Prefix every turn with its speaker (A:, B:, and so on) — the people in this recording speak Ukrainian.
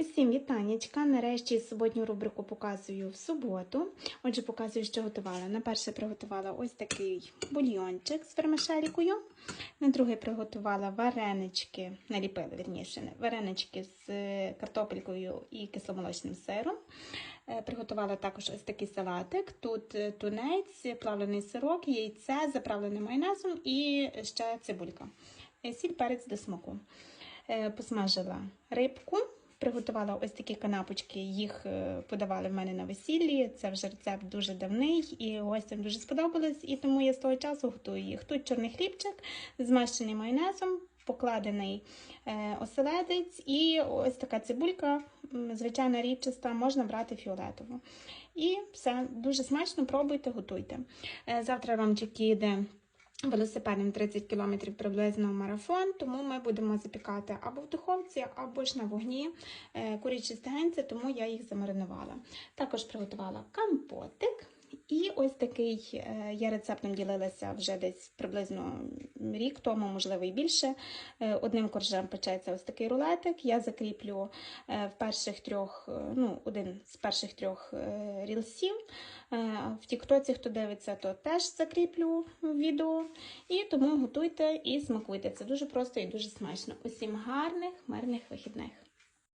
A: Усім вітаннячка. Нарешті суботню рубрику показую в суботу. Отже, показую, що готувала. На перше приготувала ось такий бульйончик з вермишелькою. На друге приготувала варенички, наліпила вірніше, варенички з е, картопелькою і кисломолочним сиром. Е, Приготувала також ось такий салатик. Тут е, тунець, плавлений сирок, яйце, заправлене майонезом і ще цибулька. Сіль перець до смаку. Посмажила рибку. Приготувала ось такі канапочки, їх е, подавали в мене на весіллі. Це вже рецепт дуже давний і гостям дуже сподобалось, і тому я з того часу готую їх. Тут чорний хлібчик, змащений майонезом, покладений е, оселедець і ось така цибулька, звичайна рідчаста, можна брати фіолетову. І все, дуже смачно, пробуйте, готуйте. Е, Завтра Ромчик їде велосипедом 30 км приблизно марафон, тому ми будемо запікати або в духовці, або ж на вогні е, курячі стегенці, тому я їх замаринувала. Також приготувала компотик. І ось такий е, я рецептом ділилася вже десь приблизно рік тому, можливо, і більше. Е, Одним коржем печеться ось такий рулетик. Я закріплю е, в перших трьох, ну, один з перших трьох рілсів. В Тіктоці, хто дивиться, то теж закріплю відео. І тому готуйте і смакуйте. Це дуже просто і дуже смачно. Усім гарних, мирних вихідних.